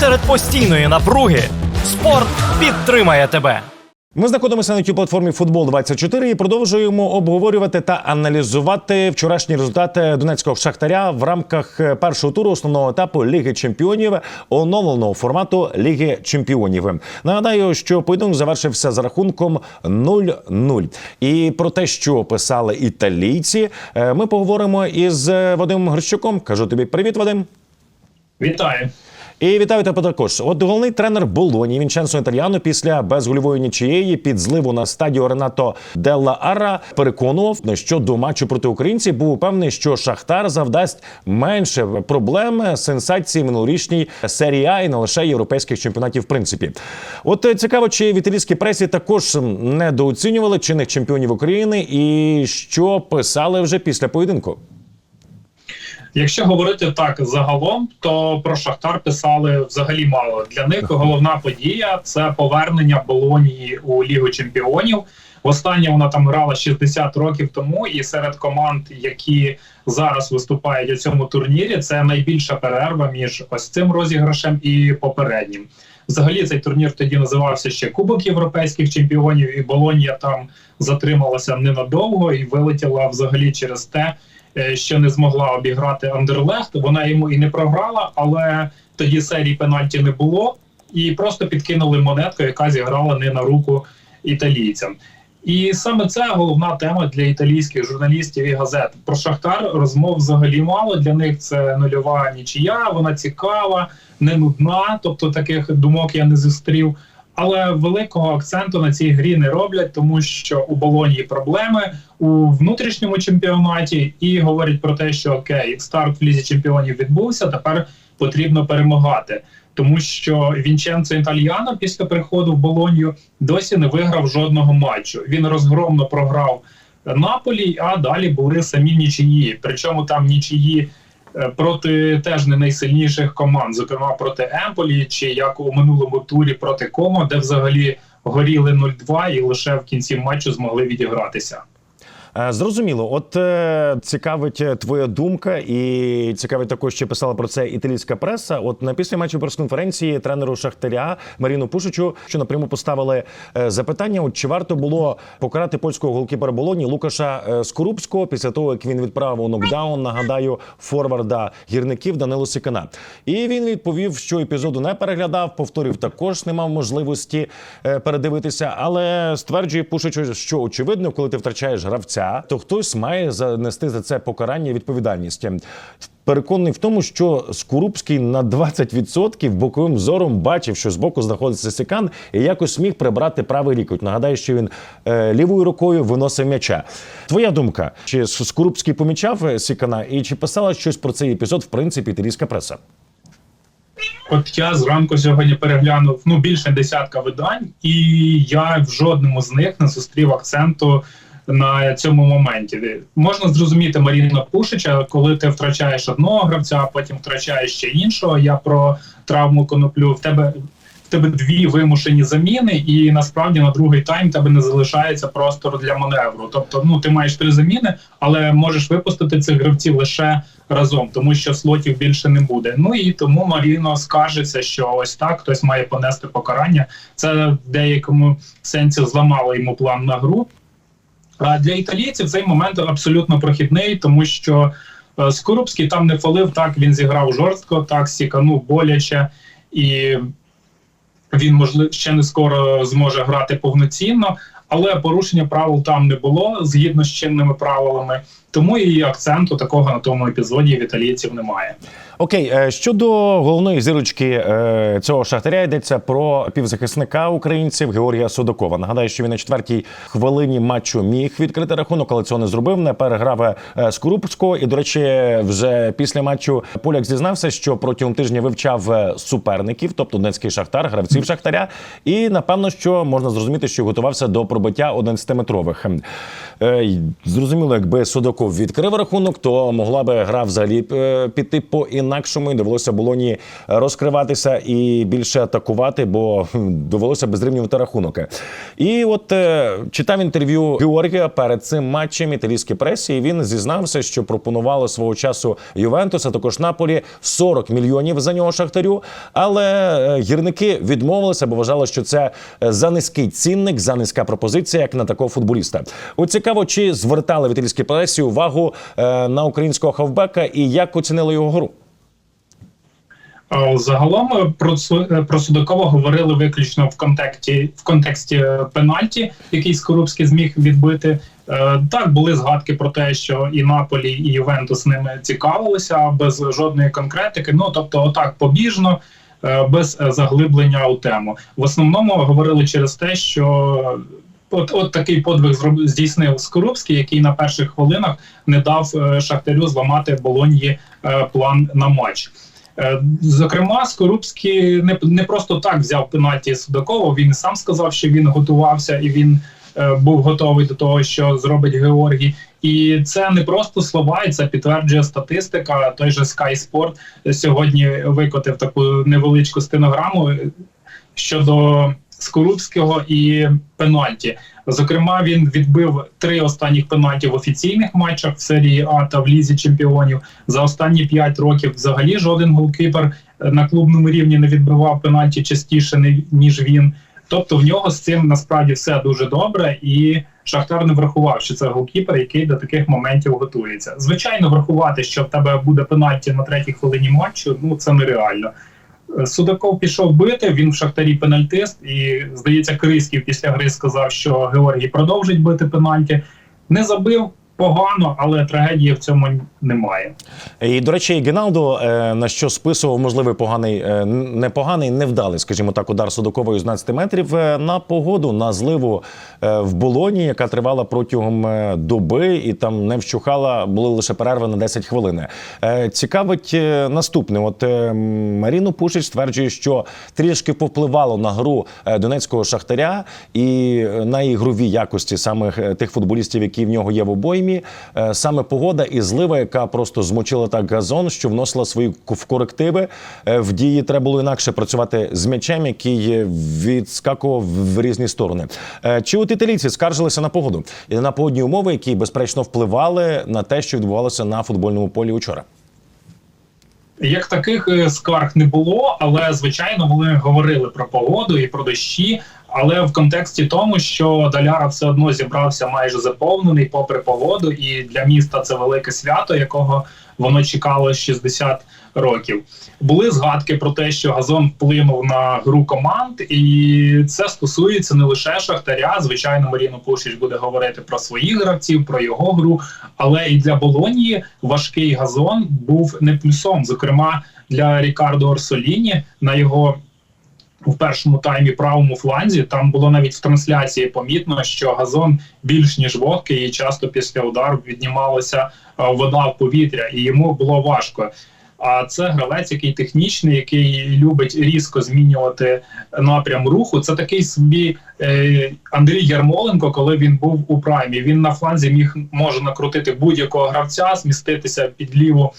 серед постійної напруги спорт підтримає тебе. Ми знаходимося на тій платформі Футбол 24 і продовжуємо обговорювати та аналізувати вчорашні результати донецького шахтаря в рамках е, першого туру основного етапу Ліги Чемпіонів оновленого формату Ліги Чемпіонів. Нагадаю, що поєдинок завершився за рахунком 0-0. І про те, що писали італійці, е, ми поговоримо із е, Вадимом Грищуком. Кажу тобі привіт, Вадим. Вітаю. І вітаю тебе також. От головний тренер Болоні Вінченцо Італіано після безгольової нічиєї під зливу на стадіо Ренато Делла Ара переконував, що до матчу проти українців був упевнений, що Шахтар завдасть менше проблем сенсації минулорічній серії А і не лише європейських чемпіонатів. В принципі, от е, цікаво, чи в італійській пресі також недооцінювали чинних чемпіонів України і що писали вже після поєдинку. Якщо говорити так загалом, то про Шахтар писали взагалі мало. Для них головна подія це повернення Болонії у Лігу Чемпіонів. Востаннє вона там грала 60 років тому, і серед команд, які зараз виступають у цьому турнірі, це найбільша перерва між ось цим розіграшем і попереднім. Взагалі цей турнір тоді називався ще Кубок європейських чемпіонів, і Болонія там затрималася ненадовго і вилетіла взагалі через те, що не змогла обіграти Андерлехт. Вона йому і не програла, але тоді серії пенальті не було, і просто підкинули монетку, яка зіграла не на руку італійцям. І саме це головна тема для італійських журналістів і газет. Про Шахтар розмов взагалі мало. Для них це нульова нічия, вона цікава, не нудна. Тобто таких думок я не зустрів. Але великого акценту на цій грі не роблять, тому що у Болонії проблеми у внутрішньому чемпіонаті і говорять про те, що окей, старт в лізі чемпіонів відбувся. Тепер потрібно перемагати, тому що Вінченцо Італьяно після приходу в Болонію досі не виграв жодного матчу. Він розгромно програв Наполі, а далі були самі нічиї. Причому там нічиї проти теж не найсильніших команд, зокрема проти Емполі, чи як у минулому турі проти Комо, де взагалі горіли 0-2 і лише в кінці матчу змогли відігратися. Е, Зрозуміло, от е, цікавить е, твоя думка, і цікавить також, що писала про це італійська преса. От на після матчу прес-конференції тренеру Шахтаря Маріну Пушичу, що напряму поставили запитання: от чи варто було покарати польського голкіпера Болоні Лукаша Скорупського після того, як він відправив у нокдаун, нагадаю, форварда гірників Данилу Сикана. І він відповів, що епізоду не переглядав, повторів також не мав можливості передивитися, але стверджує Пушич, що очевидно, коли ти втрачаєш гравця, то хтось має занести за це покарання і відповідальність. Переконаний в тому, що Скурупський на 20% боковим зором бачив, що збоку знаходиться Сикан, і якось міг прибрати правий лікоть. Нагадаю, що він е, лівою рукою виносив м'яча. Твоя думка, чи Скурупський помічав е, Сикана, і чи писала щось про цей епізод в принципі італійська преса? От я зранку сьогодні переглянув ну більше десятка видань, і я в жодному з них не зустрів акценту на цьому моменті. Можна зрозуміти Маріна Пушича, коли ти втрачаєш одного гравця, а потім втрачаєш ще іншого. Я про травму коноплю в тебе. Тебе дві вимушені заміни, і насправді на другий тайм тебе не залишається простору для маневру. Тобто, ну ти маєш три заміни, але можеш випустити цих гравців лише разом, тому що слотів більше не буде. Ну і тому Маріно скажеться, що ось так хтось має понести покарання. Це в деякому сенсі зламало йому план на гру. А для італійців цей момент абсолютно прохідний, тому що е, Скорубський там не фалив так. Він зіграв жорстко, так сіканув боляче і він можливо ще не скоро зможе грати повноцінно, але порушення правил там не було згідно з чинними правилами. Тому і акценту такого на тому епізоді в італійців немає. Окей, е, щодо головної зірочки е, цього шахтаря йдеться про півзахисника українців Георгія Судакова. Нагадаю, що він на четвертій хвилині матчу міг відкрити рахунок, але цього не зробив. Не переграв е, Скорупського. І, до речі, вже після матчу поляк зізнався, що протягом тижня вивчав суперників, тобто Донецький шахтар, гравців шахтаря. І напевно, що можна зрозуміти, що готувався до пробиття 11-метрових. Е, Зрозуміло, якби Судаков відкрив рахунок, то могла би гра взагалі е, піти по інакшому. І довелося Болоні розкриватися і більше атакувати, бо довелося би зрівнювати рахунок. І от е, читав інтерв'ю Георгія перед цим матчем італійській пресі. І він зізнався, що пропонували свого часу Ювентус, а також Наполі 40 мільйонів за нього шахтарю. Але гірники відмовилися, бо вважали, що це за низький цінник, за низька пропозиція, як на такого футболіста. От цікаво, чи звертали в італійській пресі увагу е, на українського хавбека і як оцінили його гру. Е, Загалом е, про про Судакова говорили виключно в контексті в контексті пенальті, який Скорубський зміг відбити. Так були згадки про те, що і Наполі, і Ювентус ними цікавилися без жодної конкретики. Ну тобто, отак побіжно, без заглиблення у тему. В основному говорили через те, що от, от такий подвиг здійснив Скорубський, який на перших хвилинах не дав е, Шахтарю зламати Болоньї е, план на матч. Е, Зокрема, Скорубський не, не просто так взяв пенальті Судакова. Він сам сказав, що він готувався і він був готовий до того, що зробить Георгій. І це не просто слова, і це підтверджує статистика. Той же Sky Sport сьогодні викотив таку невеличку стенограму щодо Скорубського і пенальті. Зокрема, він відбив три останніх пенальті в офіційних матчах в серії А та в лізі чемпіонів. За останні п'ять років взагалі жоден голкіпер е, на клубному рівні не відбивав пенальті частіше ніж він. Тобто в нього з цим насправді все дуже добре, і Шахтар не врахував, що це голкіпер, який до таких моментів готується. Звичайно, врахувати, що в тебе буде пенальті на третій хвилині матчу, ну це нереально. Судаков пішов бити, він в шахтарі пенальтист, і здається, Криськів після гри сказав, що Георгій продовжить бити пенальті. Не забив погано, але трагедії в цьому немає. І до речі, Геналдо е, на що списував можливий поганий, е, непоганий, невдалий, скажімо так, удар Судаковою з 12 метрів е, на погоду, на зливу в болоні, яка тривала протягом доби, і там не вщухала, були лише перерви на 10 хвилин. Цікавить наступне. От Маріно Пушич стверджує, що трішки повпливало на гру донецького шахтаря і на ігрові якості саме тих футболістів, які в нього є в обоймі. Е, Саме погода і злива, яка просто змочила так газон, що вносила свої в корективи. Е, В дії треба було інакше працювати з м'ячем, який е, відскакував в різні сторони. Чи от італійці скаржилися на погоду і на погодні умови, які безперечно впливали на те, що відбувалося на футбольному полі учора? Як таких скарг не було, але звичайно вони говорили про погоду і про дощі. Але в контексті тому, що Даляра все одно зібрався майже заповнений попри погоду, і для міста це велике свято, якого воно чекало 60 років. Були згадки про те, що газон вплинув на гру команд, і це стосується не лише Шахтаря. Звичайно, Маріно Пушич буде говорити про своїх гравців, про його гру. Але і для Болонії важкий газон був не плюсом. Зокрема, для Рікардо Орсоліні на його в першому таймі правому фланзі там було навіть в трансляції помітно, що газон більш ніж вогкий, і часто після удару віднімалася е, вода в повітря, і йому було важко. А це гравець, який технічний, який любить різко змінювати напрям руху. Це такий собі е, Андрій Ярмоленко, коли він був у праймі. Він на фланзі міг може накрутити будь-якого гравця, зміститися під ліву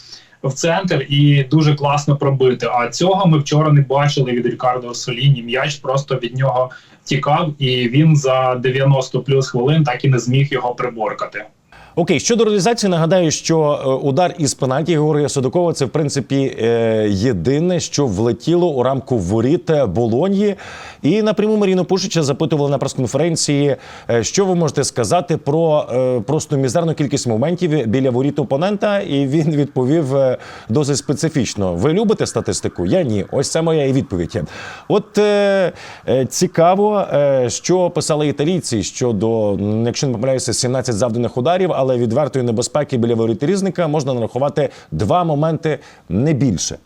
в центр і дуже класно пробити. А цього ми вчора не бачили від Рікардо Соліні. М'яч просто від нього тікав, і він за 90 плюс хвилин так і не зміг його приборкати. Окей, щодо реалізації, нагадаю, що е, удар із пенальті Георгія Судакова це в принципі е, єдине, що влетіло у рамку воріт Болоньї. І напряму Маріну Пушича запитували на прес-конференції, е, що ви можете сказати про просто мізерну кількість моментів біля воріт опонента. І він відповів досить специфічно: ви любите статистику? Я ні. Ось це моя і відповідь. От цікаво, що писали італійці щодо, якщо не помиляюся, 17 завданих ударів, але відвертої небезпеки біля воріт різника можна нарахувати два моменти не більше.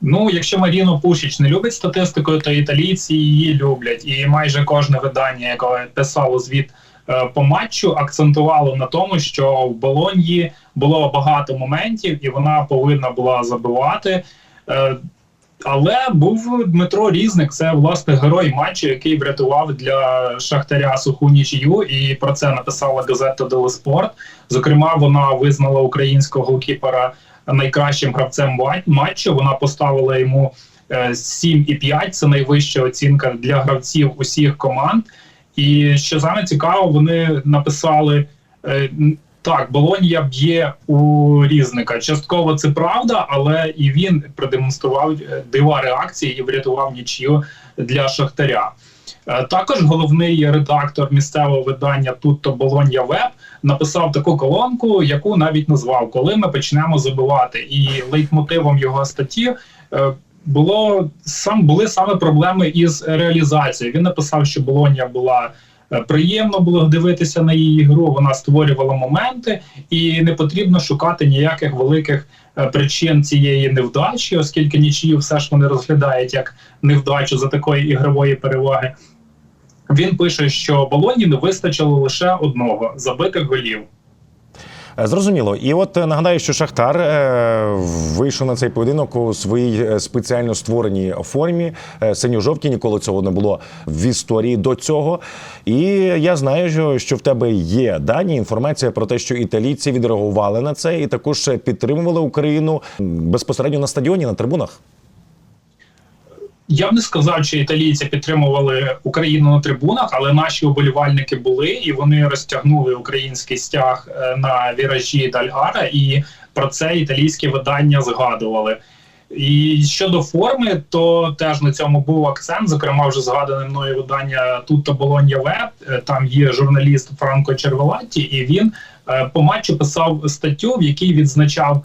Ну, якщо Маріно Пушіч не любить статистику, то італійці її люблять. І майже кожне видання, яке писало звіт е, по матчу, акцентувало на тому, що в Болоньї було багато моментів, і вона повинна була забивати. Е, Але був Дмитро Різник, це власне герой матчу, який врятував для Шахтаря суху нічию, і про це написала газета Делеспорт. Зокрема, вона визнала українського голкіпера найкращим гравцем матчу. Вона поставила йому е, 7,5, Це найвища оцінка для гравців усіх команд. І що саме цікаво, вони написали. Так, Болонія б'є у різника. Частково це правда, але і він продемонстрував е, дива реакції і врятував нічию для Шахтаря. Е, Також головний редактор місцевого видання Тутто Болонья Веб написав таку колонку, яку навіть назвав Коли ми почнемо забивати. І лейтмотивом його статті е, було сам були саме проблеми із реалізацією. Він написав, що Болонья була. Е, Приємно було дивитися на її гру. Вона створювала моменти, і не потрібно шукати ніяких великих е, причин цієї невдачі, оскільки нічию все ж вони розглядають як невдачу за такої ігрової переваги. Він пише, що Болоні не вистачило лише одного забитих голів. Е, Зрозуміло. І от е, нагадаю, що Шахтар е, вийшов на цей поєдинок у своїй спеціально створеній формі. Синьо-жовті ніколи цього не було в історії до цього. І я знаю, що, в тебе є дані інформація про те, що італійці відреагували на це і також підтримували Україну безпосередньо на стадіоні на трибунах. Я б не сказав, що італійці підтримували Україну на трибунах, але наші уболівальники були і вони розтягнули український стяг е, на віражі Дальгара, і про це італійські видання згадували. І щодо форми, то теж на цьому був акцент. Зокрема, вже згадане мною видання Тутто Болонья Веб. Е, Там є журналіст Франко Червелатті, і він е, по матчу писав статтю, в якій відзначав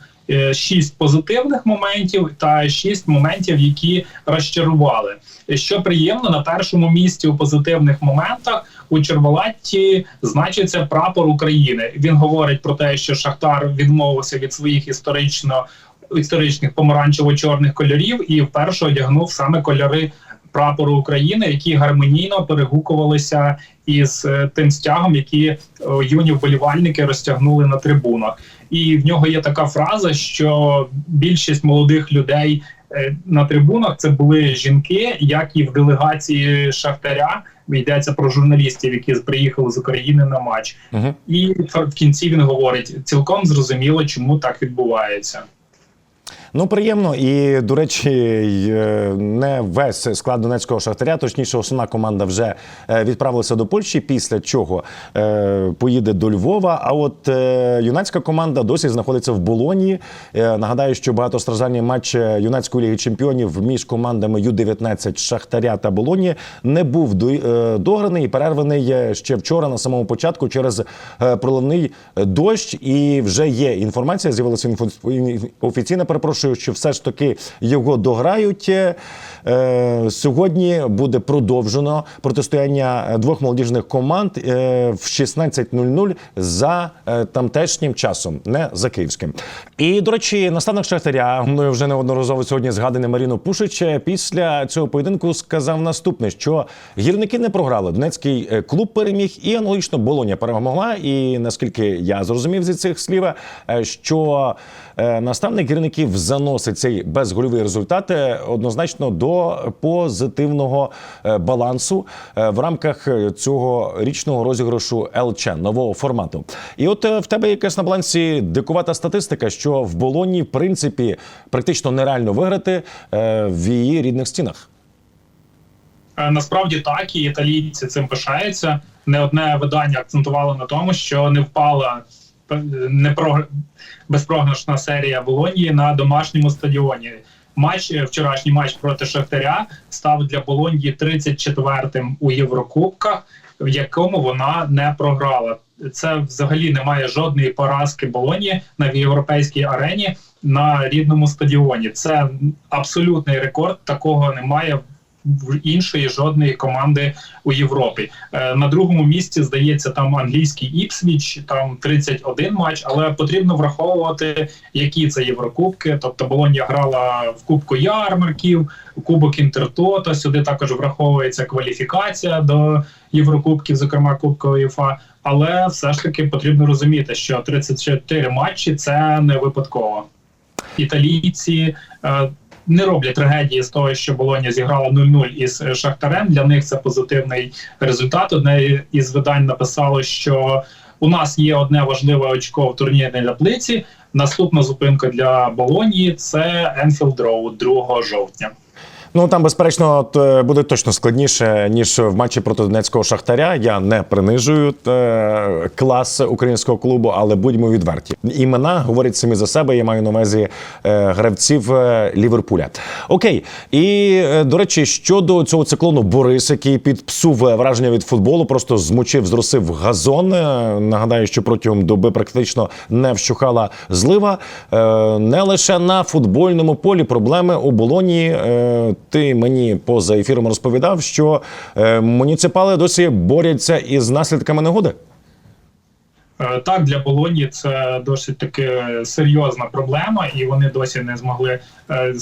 шість позитивних моментів та шість моментів, які розчарували. Що приємно, на першому місці у позитивних моментах у Черволатті значиться прапор України. Він говорить про те, що Шахтар відмовився від своїх історично історичних помаранчево-чорних кольорів і вперше одягнув саме кольори прапору України, які гармонійно перегукувалися із е, тим стягом, які е, юні вболівальники розтягнули на трибунах. І в нього є така фраза, що більшість молодих людей е, на трибунах це були жінки, як і в делегації Шахтаря. Йдеться про журналістів, які приїхали з України на матч, Угу. і в кінці він говорить: цілком зрозуміло, чому так відбувається. Ну, приємно. І, до речі, е, не весь склад Донецького шахтаря, точніше, основна команда вже е, відправилася до Польщі, після чого е, поїде до Львова. А от юнацька команда досі знаходиться в Болоні. Е, нагадаю, що багатостраждальний матч юнацької ліги чемпіонів між командами Ю-19 Шахтаря та Болоні не був дограний і перерваний ще вчора на самому початку через проливний дощ. І вже є інформація. З'явилася офіційна, перепрошую, що все ж таки його дограють. Е, Сьогодні буде продовжено протистояння двох молодіжних команд е, в 16.00 за е, тамтешнім часом, не за київським. І до речі, наставник Шахтаря, мною вже неодноразово сьогодні згаданий Маріно Пушич, е, після цього поєдинку сказав наступне: що гірники не програли. Донецький е, клуб переміг, і аналогічно Болоня перемогла. І наскільки я зрозумів зі цих слів, е, що е, наставник гірників заносить цей безгольовий результат е, однозначно до позитивного е, балансу е, в рамках е, цього річного розіграшу ЛЧ нового формату. І от е, в тебе якась на балансі дикувата статистика, що в Болоні, в принципі, практично нереально виграти е, в її рідних стінах. Е, Насправді так, і італійці цим пишаються. Не одне видання акцентувало на тому, що не впала не про безпрограшна серія Болонії на домашньому стадіоні. Матч е, вчорашній матч проти Шахтаря став для Болоньї 34-м у Єврокубках, в якому вона не програла. Це взагалі немає жодної поразки Болоні на європейській арені на рідному стадіоні. Це абсолютний рекорд. Такого немає в іншої жодної команди у Європі. Е, на другому місці здається там англійський Іпсвіч, там 31 матч, але потрібно враховувати, які це Єврокубки. Тобто Болонія грала в Кубку Ярмарків, Кубок Інтертото. Сюди також враховується кваліфікація до Єврокубків, зокрема Кубка УЄФА. Але все ж таки потрібно розуміти, що 34 матчі це не випадково. Італійці е, не роблять трагедії з того, що Болоня зіграла 0-0 із е, Шахтарем. Для них це позитивний результат. Одне із видань написало, що у нас є одне важливе очко в турнірній таблиці. Наступна зупинка для Болонії це Енфілд Роуд 2 жовтня. Ну там, безперечно, е, буде точно складніше ніж в матчі проти Донецького шахтаря. Я не принижую е, клас українського клубу, але будьмо відверті. Імена говорять самі за себе. Я маю на увазі е, гравців Ліверпуля. Окей, і до речі, щодо цього циклону Борис, який підпсув враження від футболу, просто змочив, зросив газон. Нагадаю, що протягом доби практично не вщухала злива. Не лише на футбольному полі проблеми у болоні. Е, Ти мені поза ефіром розповідав, що е, муніципали досі борються із наслідками негоди. Е, Так, для Болоні це досить таки серйозна проблема, і вони досі не змогли е,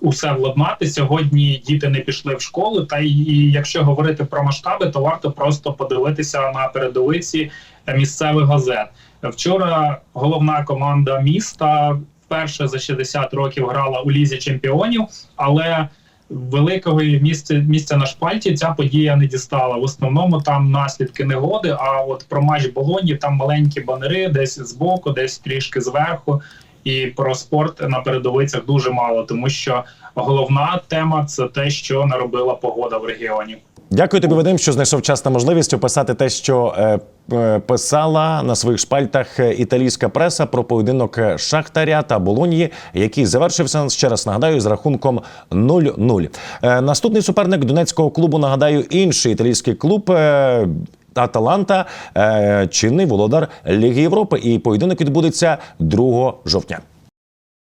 усе владнати. Сьогодні діти не пішли в школу. Та і якщо говорити про масштаби, то варто просто подивитися на передовиці місцевих газет. Вчора головна команда міста вперше за 60 років грала у лізі чемпіонів, але великого місця місця на шпальті ця подія не дістала. В основному там наслідки негоди. А от про матч Болоні там маленькі банери, десь збоку, десь трішки зверху. І про спорт на передовицях дуже мало, тому що головна тема це те, що наробила погода в регіоні. Дякую тобі, Вадим, що знайшов час та можливість описати те, що е, е, писала на своїх шпальтах е, італійська преса про поєдинок Шахтаря та Болонії, який завершився ще раз нагадаю з рахунком 0-0. Е, наступний суперник донецького клубу. Нагадаю, інший італійський клуб. Е, Аталанта, е, чинний володар Ліги Європи, і поєдинок відбудеться 2 жовтня.